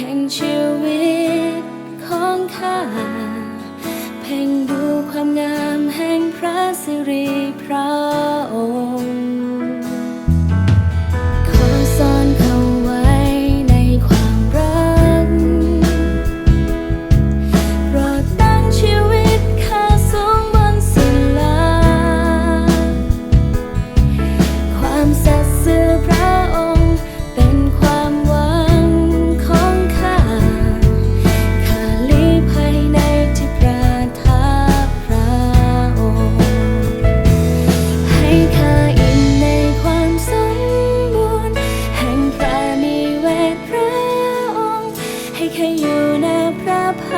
แห่งชีวิตของข้าแผ่งดูความงามแห่งพระสิริ แค่อยู่ในพระพัก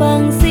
ฟัง